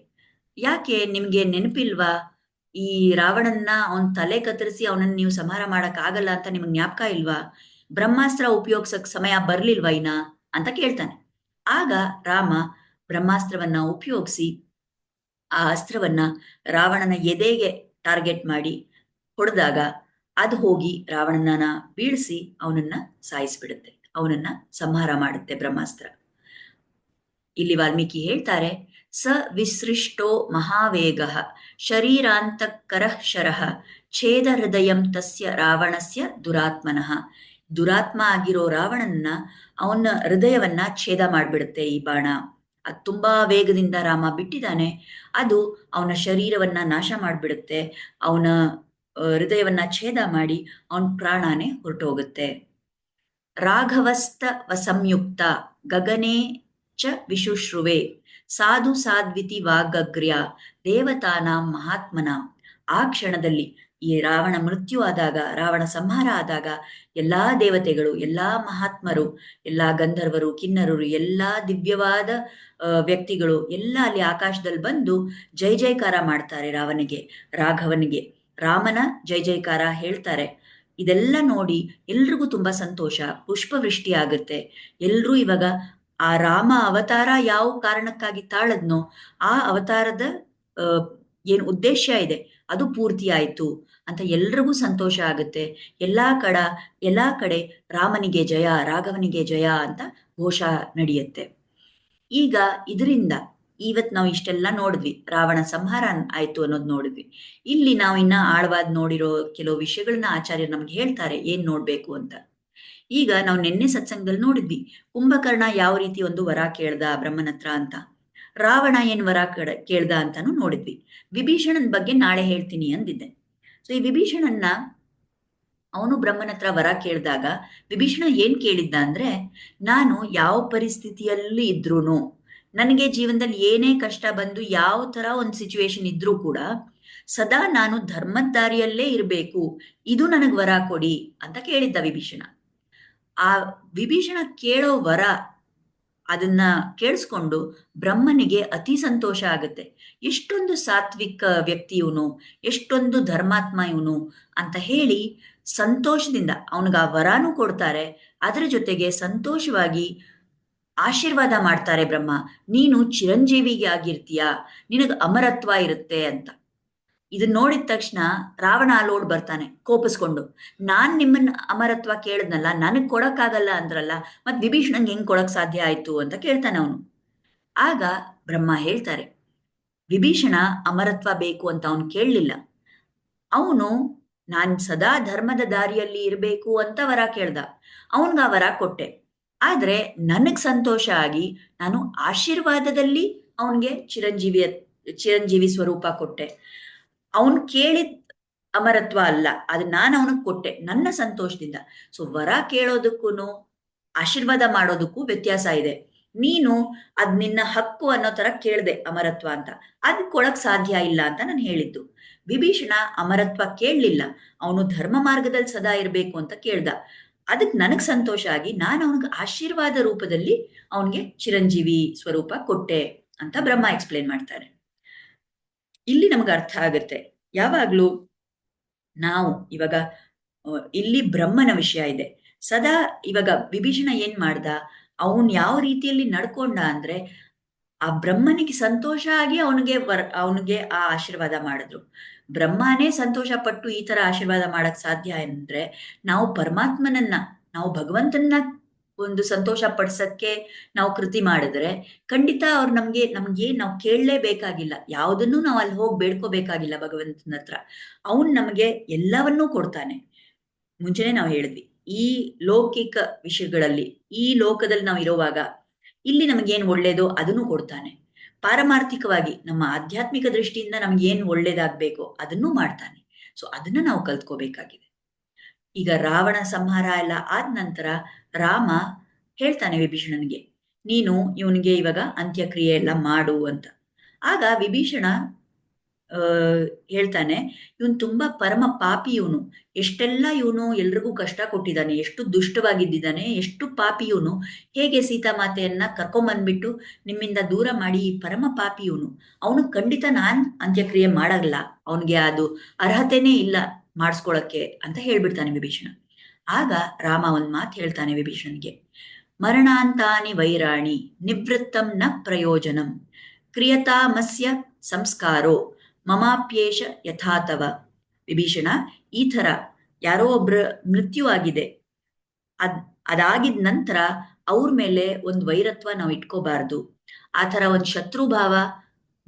ಯಾಕೆ ನಿಮಗೆ ನೆನಪಿಲ್ವಾ? ಈ ರಾವಣನ್ನ ಅವನ್ ತಲೆ ಕತ್ತರಿಸಿ ಅವನನ್ನ ನೀವು ಸಂಹಾರ ಮಾಡಕ್ ಆಗಲ್ಲ ಅಂತ ನಿಮ್ಗೆ ಜ್ಞಾಪಕ ಇಲ್ವಾ? ಬ್ರಹ್ಮಾಸ್ತ್ರ ಉಪಯೋಗಿಸಕ್ ಸಮಯ ಬರ್ಲಿಲ್ವಾ ಇನ್ನ? ಅಂತ ಕೇಳ್ತಾನೆ. ಆಗ ರಾಮ ಬ್ರಹ್ಮಾಸ್ತ್ರವನ್ನ ಉಪಯೋಗಿಸಿ ಆ ಅಸ್ತ್ರವನ್ನ ರಾವಣನ ಎದೆಗೆ ಟಾರ್ಗೆಟ್ ಮಾಡಿ ಹೊಡೆದಾಗ ಅದು ಹೋಗಿ ರಾವಣನ ಬೀಳಿಸಿ ಅವನನ್ನ ಸಾಯಿಸ್ಬಿಡುತ್ತೆ. ಅವನನ್ನ ಸಂಹಾರ ಮಾಡುತ್ತೆ ಬ್ರಹ್ಮಾಸ್ತ್ರ. ಇಲ್ಲಿ ವಾಲ್ಮೀಕಿ ಹೇಳ್ತಾರೆ ಸ ವಿಸೃಷ್ಟೋ ಮಹಾವೇಗ ಶರೀರಾಂತಕರ ಶರಃ ಛೇದ ಹೃದಯಂ ತಸ್ಯ ರಾವಣಸ್ಯ ದುರಾತ್ಮನಃ ದುರಾತ್ಮ ಆಗಿರೋ ರಾವಣನ್ನ ಅವನ ಹೃದಯವನ್ನ ಛೇದ ಮಾಡಿಬಿಡುತ್ತೆ ಈ ಬಾಣ. ಅದು ತುಂಬಾ ವೇಗದಿಂದ ರಾಮ ಬಿಟ್ಟಿದ್ದಾನೆ. ಅದು ಅವನ ಶರೀರವನ್ನ ನಾಶ ಮಾಡ್ಬಿಡುತ್ತೆ. ಅವನ ಹೃದಯವನ್ನ ಛೇದ ಮಾಡಿ ಅವನ ಪ್ರಾಣಾನೇ ಹೊರಟೋಗುತ್ತೆ. ರಾಘವಸ್ತ ಸಂಯುಕ್ತ ಗಗನೆ ಚ ವಿಶುಶ್ರುವೆ ಸಾಧು ಸಾಧ್ವಿತಿ ವಾಗಗ್ರ್ಯ ದೇವತಾನಾಂ ಮಹಾತ್ಮನ ಆ ಕ್ಷಣದಲ್ಲಿ ಈ ರಾವಣ ಮೃತ್ಯು ಆದಾಗ, ರಾವಣ ಸಂಹಾರ ಆದಾಗ ಎಲ್ಲಾ ದೇವತೆಗಳು, ಎಲ್ಲಾ ಮಹಾತ್ಮರು, ಎಲ್ಲಾ ಗಂಧರ್ವರು, ಕಿನ್ನರರು, ಎಲ್ಲಾ ದಿವ್ಯವಾದ ವ್ಯಕ್ತಿಗಳು ಎಲ್ಲ ಅಲ್ಲಿ ಆಕಾಶದಲ್ಲಿ ಬಂದು ಜೈ ಜೈಕಾರ ಮಾಡ್ತಾರೆ ರಾವನಿಗೆ ರಾಘವನಿಗೆ. ರಾಮನ ಜೈ ಜೈಕಾರ ಹೇಳ್ತಾರೆ. ಇದೆಲ್ಲ ನೋಡಿ ಎಲ್ರಿಗೂ ತುಂಬಾ ಸಂತೋಷ, ಪುಷ್ಪವೃಷ್ಟಿ ಆಗುತ್ತೆ. ಎಲ್ರೂ ಇವಾಗ ಆ ರಾಮ ಅವತಾರ ಯಾವ ಕಾರಣಕ್ಕಾಗಿ ತಾಳದ್ನೋ ಆ ಅವತಾರದ ಏನು ಉದ್ದೇಶ ಇದೆ, ಅದು ಪೂರ್ತಿ ಆಯ್ತು ಅಂತ ಎಲ್ರಿಗೂ ಸಂತೋಷ ಆಗುತ್ತೆ. ಎಲ್ಲಾ ಕಡ, ಎಲ್ಲಾ ಕಡೆ ರಾಮನಿಗೆ ಜಯ, ರಾಘವನಿಗೆ ಜಯ ಅಂತ ಘೋಷ ನಡೆಯುತ್ತೆ. ಈಗ ಇದರಿಂದ ಇವತ್ತು ನಾವು ಇಷ್ಟೆಲ್ಲ ನೋಡಿದ್ವಿ. ರಾವಣ ಸಂಹಾರ ಆಯ್ತು ಅನ್ನೋದು ನೋಡಿದ್ವಿ. ಇಲ್ಲಿ ನಾವು ಇನ್ನ ಆಳವಾದ ನೋಡಿರೋ ಕೆಲವು ವಿಷಯಗಳನ್ನ ಆಚಾರ್ಯರು ನಮ್ಗೆ ಹೇಳ್ತಾರೆ, ಏನ್ ನೋಡ್ಬೇಕು ಅಂತ. ಈಗ ನಾವು ನಿನ್ನೆ ಸತ್ಸಂಗದಲ್ಲಿ ನೋಡಿದ್ವಿ. ಕುಂಭಕರ್ಣ ಯಾವ ರೀತಿ ಒಂದು ವರ ಕೇಳ್ದ ಬ್ರಹ್ಮನ ಹತ್ರ ಅಂತ. ರಾವಣ ಏನ್ ವರ ಕೇಳ, ಕೇಳ್ದ ಅಂತಾನು ನೋಡಿದ್ವಿ. ವಿಭೀಷಣನ್ ಬಗ್ಗೆ ನಾಳೆ ಹೇಳ್ತೀನಿ ಅಂದಿದ್ದೆ. ಸೊ ಈ ವಿಭೀಷಣನ್ನ ಅವನು ಬ್ರಹ್ಮನ ಹತ್ರ ವರ ಕೇಳಿದಾಗ ವಿಭೀಷಣ ಏನ್ ಕೇಳಿದ್ದ ಅಂದ್ರೆ, ನಾನು ಯಾವ ಪರಿಸ್ಥಿತಿಯಲ್ಲಿ ಇದ್ರೂನು, ನನಗೆ ಜೀವನದಲ್ಲಿ ಏನೇ ಕಷ್ಟ ಬಂದು ಯಾವ ತರ ಒಂದು ಸಿಚುವೇಶನ್ ಇದ್ರೂ ಕೂಡ, ಸದಾ ನಾನು ಧರ್ಮದ ದಾರಿಯಲ್ಲೇ ಇರಬೇಕು. ಇದು ನನಗ್ ವರ ಕೊಡಿ ಅಂತ ಕೇಳಿದ್ದ ವಿಭೀಷಣ. ಆ ವಿಭೀಷಣ ಕೇಳೋ ವರ ಅದನ್ನ ಕೇಳಿಸ್ಕೊಂಡು ಬ್ರಹ್ಮನಿಗೆ ಅತಿ ಸಂತೋಷ ಆಗುತ್ತೆ. ಎಷ್ಟೊಂದು ಸಾತ್ವಿಕ ವ್ಯಕ್ತಿ ಇವನು, ಎಷ್ಟೊಂದು ಧರ್ಮಾತ್ಮ ಇವನು ಅಂತ ಹೇಳಿ ಸಂತೋಷದಿಂದ ಅವನಿಗೆ ಆ ವರಾನು ಕೊಡ್ತಾರೆ. ಅದರ ಜೊತೆಗೆ ಸಂತೋಷವಾಗಿ ಆಶೀರ್ವಾದ ಮಾಡ್ತಾರೆ ಬ್ರಹ್ಮ. ನೀನು ಚಿರಂಜೀವಿಗೆ ಆಗಿರ್ತೀಯ ನಿನಗೆ ಅಮರತ್ವ ಇರುತ್ತೆ ಅಂತ. ಇದನ್ನ ನೋಡಿದ ತಕ್ಷಣ ರಾವಣ ಅಲ್ಲೋಡ್ ಬರ್ತಾನೆ, ಕೋಪಿಸ್ಕೊಂಡು. ನಾನ್ ನಿಮ್ಮನ್ನ ಅಮರತ್ವ ಕೇಳಿದ್ನಲ್ಲ, ನನಗ್ ಕೊಡಕ್ಕಾಗಲ್ಲ ಅಂದ್ರಲ್ಲ, ಮತ್ ವಿಭೀಷಣಂಗೆ ಹೆಂಗ್ ಕೊಡಕ್ ಸಾಧ್ಯ ಆಯ್ತು ಅಂತ ಕೇಳ್ತಾನೆ ಅವನು. ಆಗ ಬ್ರಹ್ಮ ಹೇಳ್ತಾರೆ, ವಿಭೀಷಣ ಅಮರತ್ವ ಬೇಕು ಅಂತ ಅವನು ಕೇಳಲಿಲ್ಲ. ಅವನು, ನಾನ್ ಸದಾ ಧರ್ಮದ ದಾರಿಯಲ್ಲಿ ಇರಬೇಕು ಅಂತ ವರ ಕೇಳ್ದ. ಅವನ್ಗ ಆ ವರ ಕೊಟ್ಟೆ. ಆದ್ರೆ ನನಗ್ ಸಂತೋಷ ಆಗಿ ನಾನು ಆಶೀರ್ವಾದದಲ್ಲಿ ಅವನಿಗೆ ಚಿರಂಜೀವಿಯ, ಚಿರಂಜೀವಿ ಸ್ವರೂಪ ಕೊಟ್ಟೆ. ಅವನ್ ಕೇಳಿದ ಅಮರತ್ವ ಅಲ್ಲ, ಅದು ನಾನು ಅವನಿಗೆ ಕೊಟ್ಟೆ, ನನ್ನ ಸಂತೋಷದಿಂದ. ಸೊ ವರ ಕೇಳೋದಕ್ಕೂ ಆಶೀರ್ವಾದ ಮಾಡೋದಕ್ಕೂ ವ್ಯತ್ಯಾಸ ಇದೆ. ನೀನು ಅದ್ ನಿನ್ನ ಹಕ್ಕು ಅನ್ನೋ ತರ ಕೇಳ್ದೆ ಅಮರತ್ವ ಅಂತ. ಅದ್ ಕೊಡಕ್ ಸಾಧ್ಯ ಇಲ್ಲ ಅಂತ ನಾನು ಹೇಳಿದ್ದು. ವಿಭೀಷಣ ಅಮರತ್ವ ಕೇಳಲಿಲ್ಲ. ಅವನು ಧರ್ಮ ಮಾರ್ಗದಲ್ಲಿ ಸದಾ ಇರಬೇಕು ಅಂತ ಕೇಳ್ದ. ಅದಕ್ ನನಗ್ ಸಂತೋಷ ಆಗಿ ನಾನು ಅವನಿಗೆ ಆಶೀರ್ವಾದ ರೂಪದಲ್ಲಿ ಅವನಿಗೆ ಚಿರಂಜೀವಿ ಸ್ವರೂಪ ಕೊಟ್ಟೆ ಅಂತ ಬ್ರಹ್ಮ ಎಕ್ಸ್ಪ್ಲೇನ್ ಮಾಡ್ತಾರೆ. ಇಲ್ಲಿ ನಮಗೆ ಅರ್ಥ ಆಗುತ್ತೆ. ಯಾವಾಗ್ಲೂ ನಾವು ಇವಾಗ ಇಲ್ಲಿ ಬ್ರಹ್ಮನ ವಿಷಯ ಇದೆ. ಸದಾ ಇವಾಗ ವಿಭೀಷಣ ಏನ್ ಮಾಡ್ದ? ಅವನ್ ಯಾವ ರೀತಿಯಲ್ಲಿ ನಡ್ಕೊಂಡ ಅಂದ್ರೆ ಆ ಬ್ರಹ್ಮನಿಗೆ ಸಂತೋಷ ಆಗಿ ಅವನಿಗೆ ವರ್, ಅವನಿಗೆ ಆ ಆಶೀರ್ವಾದ ಮಾಡಿದ್ರು. ಬ್ರಹ್ಮನೇ ಸಂತೋಷ ಪಟ್ಟು ಈ ತರ ಆಶೀರ್ವಾದ ಮಾಡಕ್ ಸಾಧ್ಯ ಅಂದ್ರೆ ನಾವು ಪರಮಾತ್ಮನನ್ನ, ನಾವು ಭಗವಂತನ ಒಂದು ಸಂತೋಷ ಪಡ್ಸಕ್ಕೆ ನಾವು ಕೃತಿ ಮಾಡಿದ್ರೆ ಖಂಡಿತ ಅವ್ರು ನಮ್ಗೆ ನಮ್ಗೆ ನಾವು ಕೇಳಲೇಬೇಕಾಗಿಲ್ಲ. ಯಾವುದನ್ನು ನಾವು ಅಲ್ಲಿ ಹೋಗಿ ಬೇಡ್ಕೋಬೇಕಾಗಿಲ್ಲ ಭಗವಂತನ ಹತ್ರ. ಅವನ್ ನಮಗೆ ಎಲ್ಲವನ್ನೂ ಕೊಡ್ತಾನೆ. ಮುಂಚೆನೆ ನಾವು ಹೇಳಿದ್ವಿ, ಈ ಲೌಕಿಕ ವಿಷಯಗಳಲ್ಲಿ, ಈ ಲೋಕದಲ್ಲಿ ನಾವು ಇರುವಾಗ ಇಲ್ಲಿ ನಮಗೇನು ಒಳ್ಳೇದೋ ಅದನ್ನು ಕೊಡ್ತಾನೆ. ಪಾರಮಾರ್ಥಿಕವಾಗಿ ನಮ್ಮ ಆಧ್ಯಾತ್ಮಿಕ ದೃಷ್ಟಿಯಿಂದ ನಮ್ಗೆ ಏನ್ ಒಳ್ಳೇದಾಗ್ಬೇಕೋ ಅದನ್ನೂ ಮಾಡ್ತಾನೆ. ಸೊ ಅದನ್ನ ನಾವು ಕಲ್ತ್ಕೋಬೇಕಾಗಿದೆ. ಈಗ ರಾವಣ ಸಂಹಾರ ಎಲ್ಲ ಆದ ನಂತರ ರಾಮ ಹೇಳ್ತಾನೆ ವಿಭೀಷಣನಿಗೆ, ನೀನು ಇವನಿಗೆ ಇವಾಗ ಅಂತ್ಯಕ್ರಿಯೆ ಎಲ್ಲ ಮಾಡು ಅಂತ. ಆಗ ವಿಭೀಷಣ ಹೇಳ್ತಾನೆ, ಇವನು ತುಂಬಾ ಪರಮ ಪಾಪಿ ಇವನು. ಎಷ್ಟೆಲ್ಲ ಇವನು ಎಲ್ರಿಗೂ ಕಷ್ಟ ಕೊಟ್ಟಿದ್ದಾನೆ, ಎಷ್ಟು ದುಷ್ಟವಾಗಿದ್ದಾನೆ ಎಷ್ಟು ಪಾಪಿ ಇವನು. ಹೇಗೆ ಸೀತಾಮಾತೆಯನ್ನ ಕರ್ಕೊಂಬಂದ್ಬಿಟ್ಟು ನಿಮ್ಮಿಂದ ದೂರ ಮಾಡಿ ಈ ಪರಮ ಪಾಪಿ ಇವನು. ಅವನು ಖಂಡಿತ ನಾನ್ ಅಂತ್ಯಕ್ರಿಯೆ ಮಾಡಲ್ಲ. ಅವನಿಗೆ ಅದು ಅರ್ಹತೆನೇ ಇಲ್ಲ. ಮಾಡಿಸ್ಕೊಳಕ್ಕೆ ಅಂತ ಹೇಳ್ಬಿಡ್ತಾನೆ ವಿಭೀಷಣ. ಆಗ ರಾಮ ಒಂದ್ ಮಾತು ಹೇಳ್ತಾನೆ ವಿಭೀಷಣನಿಗೆ, ಮರಣಾಂತಾನಿ ವೈರಾಣಿ ನಿವೃತ್ತಂ ನ ಪ್ರಯೋಜನಂ, ಕ್ರಿಯತಾಮಸ್ಯ ಸಂಸ್ಕಾರೋ ಮಮಾಪ್ಯೇಶ ಯಥಾತವ. ವಿಭೀಷಣ, ಈ ಥರ ಯಾರೋ ಒಬ್ರ ಮೃತ್ಯು ಆಗಿದೆ. ಅದ್, ಅದಾಗಿದ ನಂತರ ಅವ್ರ ಮೇಲೆ ಒಂದು ವೈರತ್ವ ನಾವು ಇಟ್ಕೋಬಾರ್ದು. ಆ ಥರ ಒಂದು ಶತ್ರುಭಾವ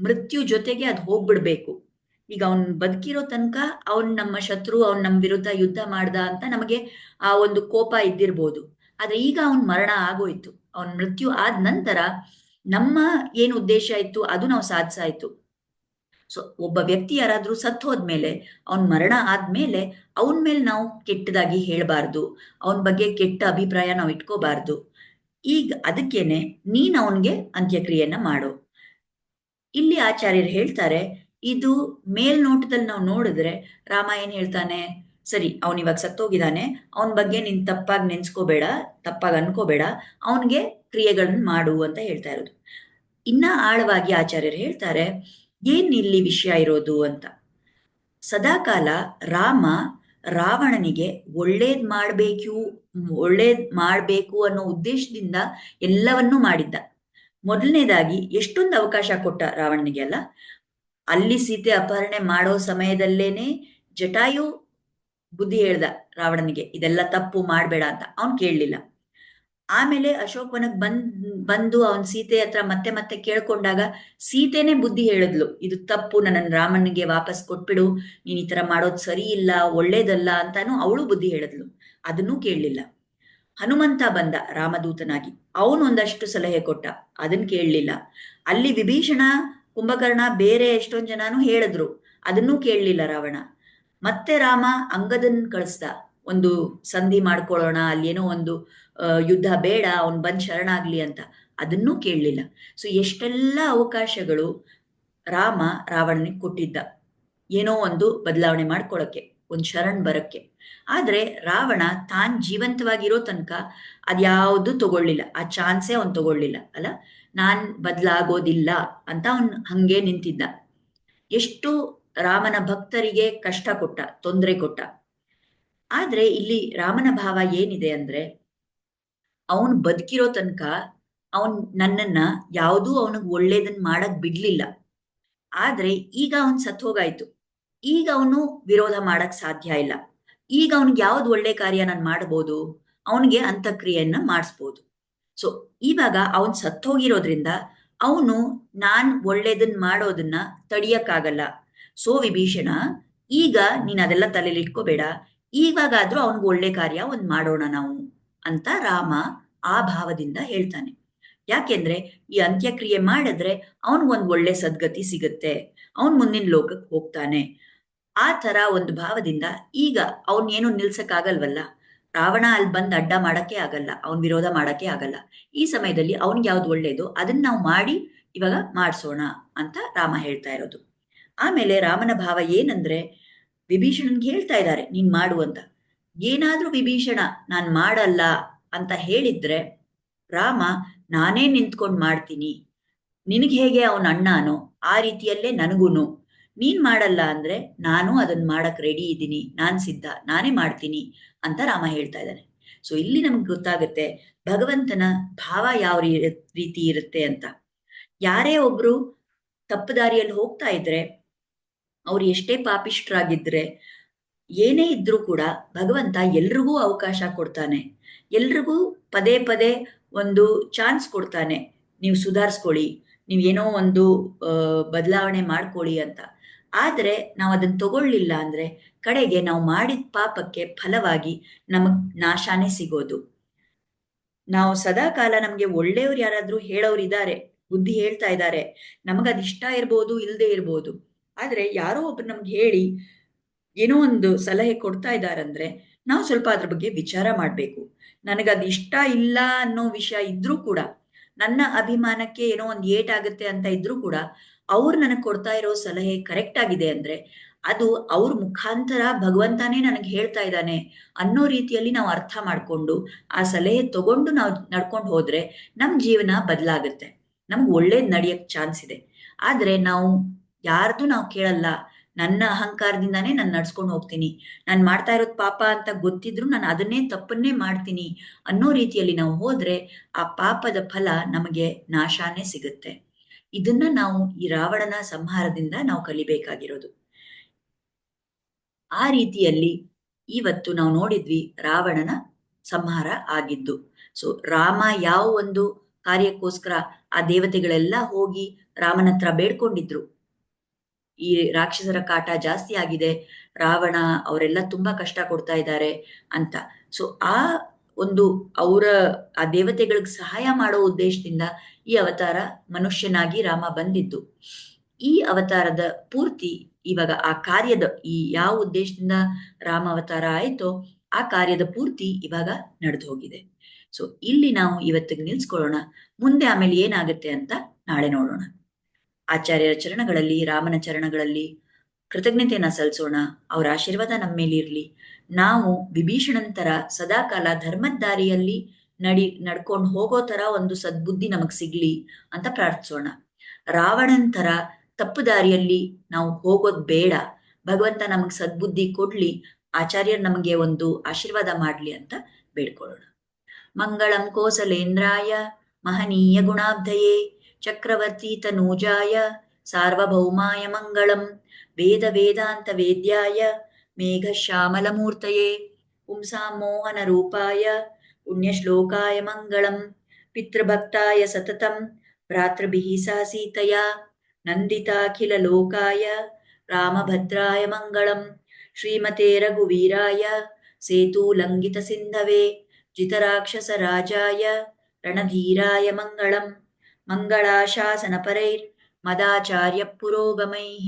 ಮೃತ್ಯು ಜೊತೆಗೆ ಅದು ಹೋಗ್ಬಿಡ್ಬೇಕು. ಈಗ ಅವ್ನ್ ಬದುಕಿರೋ ತನಕ ಅವ್ನ್ ನಮ್ಮ ಶತ್ರು, ಅವ್ನ್ ನಮ್ಮ ವಿರುದ್ಧ ಯುದ್ಧ ಮಾಡ್ದ ಅಂತ ನಮಗೆ ಆ ಒಂದು ಕೋಪ ಇದ್ದಿರ್ಬೋದು. ಆದ್ರೆ ಈಗ ಅವನ್ ಮರಣ ಆಗೋಯ್ತು. ಅವನ್ ಮೃತ್ಯು ಆದ ನಂತರ ನಮ್ಮ ಏನು ಉದ್ದೇಶ ಇತ್ತು ಅದು ನಾವು ಸಾಧಿಸಾಯ್ತು ಸೊ ಒಬ್ಬ ವ್ಯಕ್ತಿ ಯಾರಾದ್ರೂ ಸತ್ತು ಹೋದ್ಮೇಲೆ ಅವನ್ ಮರಣ ಆದ್ಮೇಲೆ ಅವನ ಮೇಲೆ ನಾವು ಕೆಟ್ಟದಾಗಿ ಹೇಳಬಾರ್ದು. ಅವನ ಬಗ್ಗೆ ಕೆಟ್ಟ ಅಭಿಪ್ರಾಯ ನಾವು ಇಟ್ಕೋಬಾರ್ದು. ಈಗ ಅದಕ್ಕೇನೆ ನೀನ್ ಅವನ್ಗೆ ಅಂತ್ಯಕ್ರಿಯೆಯನ್ನ ಮಾಡು. ಇಲ್ಲಿ ಆಚಾರ್ಯರು ಹೇಳ್ತಾರೆ ಇದು ಮೇಲ್ನೋಟದಲ್ಲಿ ನಾವು ನೋಡಿದ್ರೆ ರಾಮ ಏನ್ ಹೇಳ್ತಾನೆ, ಸರಿ, ಅವನ್ ಇವಾಗ ಸತ್ತೋಗಿದ್ದಾನೆ, ಅವನ ಬಗ್ಗೆ ನೀನ್ ತಪ್ಪಾಗಿ ನೆನ್ಸ್ಕೋಬೇಡ, ತಪ್ಪಾಗಿ ಅನ್ಕೋಬೇಡ, ಅವನ್ಗೆ ಕ್ರಿಯೆಗಳನ್ನ ಮಾಡು ಅಂತ ಹೇಳ್ತಾ ಇರೋದು. ಇನ್ನ ಆಳವಾಗಿ ಆಚಾರ್ಯರು ಹೇಳ್ತಾರೆ, ಏನ್ ಇಲ್ಲಿ ವಿಷಯ ಇರೋದು ಅಂತ. ಸದಾಕಾಲ ರಾಮ ರಾವಣನಿಗೆ ಒಳ್ಳೇದ್ ಮಾಡ್ಬೇಕು ಒಳ್ಳೇದ್ ಮಾಡ್ಬೇಕು ಅನ್ನೋ ಉದ್ದೇಶದಿಂದ ಎಲ್ಲವನ್ನೂ ಮಾಡಿದ್ದ. ಮೊದಲನೇದಾಗಿ ಎಷ್ಟೊಂದು ಅವಕಾಶ ಕೊಟ್ಟ ರಾವಣನಿಗೆ ಅಲ್ಲ ಅಲ್ಲಿ ಸೀತೆ ಅಪಹರಣೆ ಮಾಡೋ ಸಮಯದಲ್ಲೇನೆ ಜಟಾಯು ಬುದ್ಧಿ ಹೇಳ್ದ ರಾವಣನಿಗೆ, ಇದೆಲ್ಲ ತಪ್ಪು ಮಾಡಬೇಡ ಅಂತ. ಅವನ್ ಕೇಳಲಿಲ್ಲ. ಆಮೇಲೆ ಬಂದ್, ಬಂದು ಅವನ್ ಸೀತೆ ಹತ್ರ ಮತ್ತೆ ಮತ್ತೆ ಕೇಳ್ಕೊಂಡಾಗ ಸೀತೆನೆ ಬುದ್ಧಿ ಹೇಳಿದ್ಲು. ಇದು ತಪ್ಪು, ನನ್ನನ್ನು ರಾಮನಿಗೆ ವಾಪಸ್ ಕೊಟ್ಬಿಡು, ನೀನ್ ಈ ತರ ಮಾಡೋದು ಸರಿ ಇಲ್ಲ, ಒಳ್ಳೇದಲ್ಲ ಅಂತಾನು ಅವಳು ಬುದ್ಧಿ ಹೇಳಿದ್ಲು. ಅದನ್ನೂ ಕೇಳಲಿಲ್ಲ. ಹನುಮಂತ ಬಂದ ರಾಮದೂತನಾಗಿ. ಅವನು ಒಂದಷ್ಟು ಸಲಹೆ ಕೊಟ್ಟ. ಅದನ್ ಕೇಳಲಿಲ್ಲ. ಅಲ್ಲಿ ವಿಭೀಷಣ ಕುಂಭಕರ್ಣ ಬೇರೆ ಎಷ್ಟೊಂದ್ ಜನಾನು ಹೇಳಿದ್ರು. ಅದನ್ನೂ ಕೇಳಲಿಲ್ಲ ರಾವಣ. ಮತ್ತೆ ರಾಮ ಅಂಗದನ್ ಕಳಿಸ್ದ. ಒಂದು ಸಂಧಿ ಮಾಡ್ಕೊಳ್ಳೋಣ, ಅಲ್ಲೇನೋ ಒಂದು ಯುದ್ಧ ಬೇಡ, ಅವ್ನ್ ಬಂದ್ ಶರಣಾಗ್ಲಿ ಅಂತ. ಅದನ್ನೂ ಕೇಳಲಿಲ್ಲ. ಸೊ ಎಷ್ಟೆಲ್ಲ ಅವಕಾಶಗಳು ರಾಮ ರಾವಣನಿಗೆ ಕೊಟ್ಟಿದ್ದ. ಏನೋ ಒಂದು ಬದಲಾವಣೆ ಮಾಡ್ಕೊಳಕ್ಕೆ. ಒಂದ್ ಶರಣ್ ಬರಕ್ಕೆ. ಆದ್ರೆ ರಾವಣ ತಾನ್ ಜೀವಂತವಾಗಿರೋ ತನಕ ಅದ್ಯಾವುದು ತಗೊಳ್ಳಿಲ್ಲ. ಆ ಚಾನ್ಸೇ ಅವ್ನು ತಗೊಳ್ಳಿಲ್ಲ, ಅಲ್ಲ? ನಾನ್ ಬದಲಾಗೋದಿಲ್ಲ ಅಂತ ಅವನ್ ಹಂಗೆ ನಿಂತಿದ್ದ. ಎಷ್ಟು ರಾಮನ ಭಕ್ತರಿಗೆ ಕಷ್ಟ ಕೊಟ್ಟ, ತೊಂದರೆ ಕೊಟ್ಟ. ಆದ್ರೆ ಇಲ್ಲಿ ರಾಮನ ಭಾವ ಏನಿದೆ ಅಂದ್ರೆ, ಅವನ್ ಬದುಕಿರೋ ತನಕ ಅವನ್ ನನ್ನನ್ನ ಯಾವುದೂ ಅವನಿಗೆ ಒಳ್ಳೇದನ್ನ ಮಾಡಕ್ ಬಿಡ್ಲಿಲ್ಲ. ಆದ್ರೆ ಈಗ ಅವನ್ ಸತ್ ಹೋಗಾಯ್ತು ಈಗ ಅವನು ವಿರೋಧ ಮಾಡಕ್ ಸಾಧ್ಯ ಇಲ್ಲ. ಈಗ ಅವನಿಗೆ ಯಾವ್ದು ಒಳ್ಳೆ ಕಾರ್ಯ ನಾನು ಮಾಡಬಹುದು ಅವನಿಗೆ ಅಂತಕ್ರಿಯೆಯನ್ನ ಮಾಡಿಸ್ಬೋದು. ಸೊ ಇವಾಗ ಅವನ್ ಸತ್ತೋಗಿರೋದ್ರಿಂದ ಅವನು ನಾನ್ ಒಳ್ಳೇದನ್ ಮಾಡೋದನ್ನ ತಡಿಯಕ್ಕಾಗಲ್ಲ. ಸೊ ವಿಭೀಷಣ, ಈಗ ನೀನ್ ಅದೆಲ್ಲ ತಲೆಯಲ್ಲಿ ಇಟ್ಕೋಬೇಡ. ಇವಾಗಾದ್ರೂ ಅವನಿಗೆ ಒಳ್ಳೆ ಕಾರ್ಯ ಒಂದ್ ಮಾಡೋಣ ನಾವು ಅಂತ ರಾಮ ಆ ಭಾವದಿಂದ ಹೇಳ್ತಾನೆ. ಯಾಕೆಂದ್ರೆ ಈ ಅಂತ್ಯಕ್ರಿಯೆ ಮಾಡಿದ್ರೆ ಅವನಿಗೊಂದು ಒಳ್ಳೆ ಸದ್ಗತಿ ಸಿಗುತ್ತೆ. ಅವನ್ ಮುಂದಿನ ಲೋಕಕ್ಕೆ ಹೋಗ್ತಾನೆ. ಆ ತರ ಒಂದು ಭಾವದಿಂದ ಈಗ ಅವನ್ ಏನು ನಿಲ್ಸಕ್ಕಾಗಲ್ವಲ್ಲ? ರಾವಣ ಅಲ್ಲಿ ಬಂದು ಅಡ್ಡ ಮಾಡಕ್ಕೆ ಆಗಲ್ಲ, ಅವನ್ ವಿರೋಧ ಮಾಡಕ್ಕೆ ಆಗಲ್ಲ. ಈ ಸಮಯದಲ್ಲಿ ಅವನ್ಗೆ ಯಾವ್ದು ಒಳ್ಳೇದು? ಅದನ್ನ ನಾವು ಮಾಡಿ ಇವಾಗ ಮಾಡಿಸೋಣ ಅಂತ ರಾಮ ಹೇಳ್ತಾ ಇರೋದು. ಆಮೇಲೆ ರಾಮನ ಭಾವ ಏನಂದ್ರೆ, ವಿಭೀಷಣನ್ಗೆ ಹೇಳ್ತಾ ಇದ್ದಾರೆ ನೀನ್ ಮಾಡು ಅಂತ. ಏನಾದ್ರೂ ವಿಭೀಷಣ, ನಾನ್ ಮಾಡಲ್ಲ ಅಂತ ಹೇಳಿದ್ರೆ ರಾಮ, ನಾನೇ ನಿಂತ್ಕೊಂಡು ಮಾಡ್ತೀನಿ. ನಿನಗೆ ಹೇಗೆ ಅವನ ಅಣ್ಣನೋ? ಆ ರೀತಿಯಲ್ಲೇ ನನಗೂನು. ನೀನ್ ಮಾಡಲ್ಲ ಅಂದ್ರೆ ನಾನು ಅದನ್ನ ಮಾಡಕ್ ರೆಡಿ ಇದ್ದೀನಿ, ನಾನ್ ಸಿದ್ಧ, ನಾನೇ ಮಾಡ್ತೀನಿ ಅಂತ ರಾಮ ಹೇಳ್ತಾ ಇದ್ದಾನೆ. ಸೊ ಇಲ್ಲಿ ನಮ್ಗೆ ಗೊತ್ತಾಗುತ್ತೆ ಭಗವಂತನ ಭಾವ ಯಾವ ರೀತಿ ಇರುತ್ತೆ ಅಂತ. ಯಾರೇ ಒಬ್ರು ತಪ್ಪು ದಾರಿಯಲ್ಲಿ ಹೋಗ್ತಾ ಇದ್ರೆ, ಅವ್ರು ಎಷ್ಟೇ ಪಾಪಿಷ್ಟ್ರಾಗಿದ್ರೆ, ಏನೇ ಇದ್ರೂ ಕೂಡ ಭಗವಂತ ಎಲ್ರಿಗೂ ಅವಕಾಶ ಕೊಡ್ತಾನೆ. ಎಲ್ರಿಗೂ ಪದೇ ಪದೇ ಒಂದು ಚಾನ್ಸ್ ಕೊಡ್ತಾನೆ. ನೀವು ಸುಧಾರಿಸ್ಕೊಳ್ಳಿ, ನೀವು ಏನೋ ಒಂದು ಬದಲಾವಣೆ ಮಾಡ್ಕೊಳ್ಳಿ ಅಂತ. ಆದ್ರೆ ನಾವು ಅದನ್ನ ತಗೊಳ್ಳಿಲ್ಲ ಅಂದ್ರೆ ಕಡೆಗೆ ನಾವು ಮಾಡಿದ ಪಾಪಕ್ಕೆ ಫಲವಾಗಿ ನಮಗ್ ನಾಶಾನೇ ಸಿಗೋದು. ನಾವು ಸದಾ ಕಾಲ ನಮ್ಗೆ ಒಳ್ಳೆಯವ್ರು ಯಾರಾದ್ರೂ ಹೇಳೋರು ಇದ್ದಾರೆ ಬುದ್ಧಿ ಹೇಳ್ತಾ ಇದ್ದಾರೆ ನಮಗದ್ ಇಷ್ಟ ಇರ್ಬೋದು ಇಲ್ಲದೆ ಇರ್ಬೋದು. ಆದ್ರೆ ಯಾರೋ ಒಬ್ರು ನಮ್ಗೆ ಹೇಳಿ ಏನೋ ಒಂದು ಸಲಹೆ ಕೊಡ್ತಾ ಇದ್ದಾರಂದ್ರೆ ನಾವು ಸ್ವಲ್ಪ ಅದ್ರ ಬಗ್ಗೆ ವಿಚಾರ ಮಾಡಬೇಕು. ನನಗದು ಇಷ್ಟ ಇಲ್ಲ ಅನ್ನೋ ವಿಷಯ ಇದ್ರೂ ಕೂಡ, ನನ್ನ ಅಭಿಮಾನಕ್ಕೆ ಏನೋ ಒಂದು ಏಟಾಗುತ್ತೆ ಅಂತ ಇದ್ರೂ ಕೂಡ ಅವ್ರು ನನಗೆ ಕೊಡ್ತಾ ಇರೋ ಸಲಹೆ ಕರೆಕ್ಟ್ ಆಗಿದೆ ಅಂದ್ರೆ ಅದು ಅವ್ರ ಮುಖಾಂತರ ಭಗವಂತನೇ ನನಗೆ ಹೇಳ್ತಾ ಇದ್ದಾನೆ ಅನ್ನೋ ರೀತಿಯಲ್ಲಿ ನಾವು ಅರ್ಥ ಮಾಡಿಕೊಂಡು ಆ ಸಲಹೆ ತಗೊಂಡು ನಾವು ನಡ್ಕೊಂಡು ಹೋದ್ರೆ ನಮ್ಮ ಜೀವನ ಬದಲಾಗುತ್ತೆ. ನಮ್ಗೆ ಒಳ್ಳೇದು ನಡೆಯಕ್ಕೆ ಚಾನ್ಸ್ ಇದೆ. ಆದ್ರೆ ನಾವು ಯಾರ್ದು ನಾವು ಕೇಳಲ್ಲ. ನನ್ನ ಅಹಂಕಾರದಿಂದಾನೇ ನಾನು ನಡ್ಸ್ಕೊಂಡು ಹೋಗ್ತೀನಿ. ನಾನು ಮಾಡ್ತಾ ಇರೋದು ಪಾಪ ಅಂತ ಗೊತ್ತಿದ್ರು ನಾನು ಅದನ್ನೇ ತಪ್ಪನ್ನೇ ಮಾಡ್ತೀನಿ ಅನ್ನೋ ರೀತಿಯಲ್ಲಿ ನಾವು ಹೋದ್ರೆ ಆ ಪಾಪದ ಫಲ ನಮಗೆ ನಾಶಾನೇ ಸಿಗುತ್ತೆ. ಇದನ್ನ ನಾವು ಈ ರಾವಣನ ಸಂಹಾರದಿಂದ ನಾವು ಕಲಿಬೇಕಾಗಿರೋದು. ಆ ರೀತಿಯಲ್ಲಿ ಇವತ್ತು ನಾವು ನೋಡಿದ್ವಿ ರಾವಣನ ಸಂಹಾರ ಆಗಿದ್ದು. ಸೊ ರಾಮ ಯಾವ ಒಂದು ಕಾರ್ಯಕ್ಕೋಸ್ಕರ ಆ ದೇವತೆಗಳೆಲ್ಲ ಹೋಗಿ ರಾಮನ ಹತ್ರ ಬೇಡ್ಕೊಂಡಿದ್ರು. ಈ ರಾಕ್ಷಸರ ಕಾಟ ಜಾಸ್ತಿ ಆಗಿದೆ, ರಾವಣ ಅವರೆಲ್ಲ ತುಂಬಾ ಕಷ್ಟ ಕೊಡ್ತಾ ಇದ್ದಾರೆ ಅಂತ. ಸೊ ಆ ಒಂದು ಅವರ, ಆ ದೇವತೆಗಳಿಗೆ ಸಹಾಯ ಮಾಡೋ ಉದ್ದೇಶದಿಂದ ಈ ಅವತಾರ ಮನುಷ್ಯನಾಗಿ ರಾಮ ಬಂದಿದ್ದು. ಈ ಅವತಾರದ ಪೂರ್ತಿ ಇವಾಗ ಆ ಕಾರ್ಯದ ಈ ಯಾವ ಉದ್ದೇಶದಿಂದ ರಾಮ ಅವತಾರ ಆಯ್ತೋ ಆ ಕಾರ್ಯದ ಪೂರ್ತಿ ಇವಾಗ ನಡೆದು ಹೋಗಿದೆ. ಸೊ ಇಲ್ಲಿ ನಾವು ಇವತ್ತಿಗೆ ನಿಲ್ಸ್ಕೊಳ್ಳೋಣ. ಮುಂದೆ ಆಮೇಲೆ ಏನಾಗುತ್ತೆ ಅಂತ ನಾಳೆ ನೋಡೋಣ. ಆಚಾರ್ಯರ ಚರಣಗಳಲ್ಲಿ, ರಾಮನ ಚರಣಗಳಲ್ಲಿ ಕೃತಜ್ಞತೆಯನ್ನ ಸಲ್ಲಿಸೋಣ. ಅವರ ಆಶೀರ್ವಾದ ನಮ್ಮ ಮೇಲೆ ಇರಲಿ ನಾವು ವಿಭೀಷಣಂತರ ಸದಾಕಾಲ ಧರ್ಮದಾರಿಯಲ್ಲಿ ನಡಿ, ನಡ್ಕೊಂಡು ಹೋಗೋ ತರ ಒಂದು ಸದ್ಬುದ್ಧಿ ನಮಗ್ ಸಿಗ್ಲಿ ಅಂತ ಪ್ರಾರ್ಥಿಸೋಣ. ರಾವಣಂತರ ತರ ತಪ್ಪು ದಾರಿಯಲ್ಲಿ ನಾವು ಹೋಗೋದ್ ಬೇಡ. ಭಗವಂತ ನಮಗ್ ಸದ್ಬುದ್ಧಿ ಕೊಡ್ಲಿ, ಆಚಾರ್ಯರ್ ನಮಗೆ ಒಂದು ಆಶೀರ್ವಾದ ಮಾಡ್ಲಿ ಅಂತ ಬೇಡ್ಕೊಳ್ಳೋಣ. ಮಂಗಳಂ ಕೋಸಲೇಂದ್ರಾಯ, ಮಹನೀಯ ಗುಣಾಬ್ಧಯೇ, ಚಕ್ರವರ್ತಿ ತನೂಜಾಯ, ಸಾರ್ವಭೌಮಾಯ ಮಂಗಳಂ, ವೇದ ವೇದಾಂತ ವೇದ್ಯಾಯ मेघश्यामलमूर्तये। पुंसामोहनरूपाय पुण्यश्लोकाय मङ्गलं पितृभक्ताय सततं भ्रातृभिः सह सीतया नन्दिताखिललोकाय रामभद्राय मङ्गलं श्रीमते रघुवीराय सेतुलङ्कितसिन्धवे जितराक्षसराजाय रणधीराय मङ्गलं मङ्गलाशासनपरैर्मदाचार्यपुरोगमैः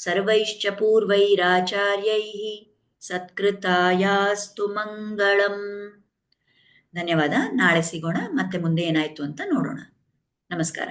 ಜಿತರಾಕ್ಷಸ ರಾಜಾಯ ರಣಧೀರಾಯ ಮಂಗಳಂ मङ्गलाशासनपरैर् मदाचार्य पुरोगमैः सर्वैश्च पूर्वैराचार्यैः ಸತ್ಕೃತಾಯಾಸ್ತು ಮಂಗಳಂ ಧನ್ಯವಾದ ನಾಳೆ ಸಿಗೋಣ ಮತ್ತೆ ಮುಂದೆ ಏನಾಯ್ತು ಅಂತ ನೋಡೋಣ ನಮಸ್ಕಾರ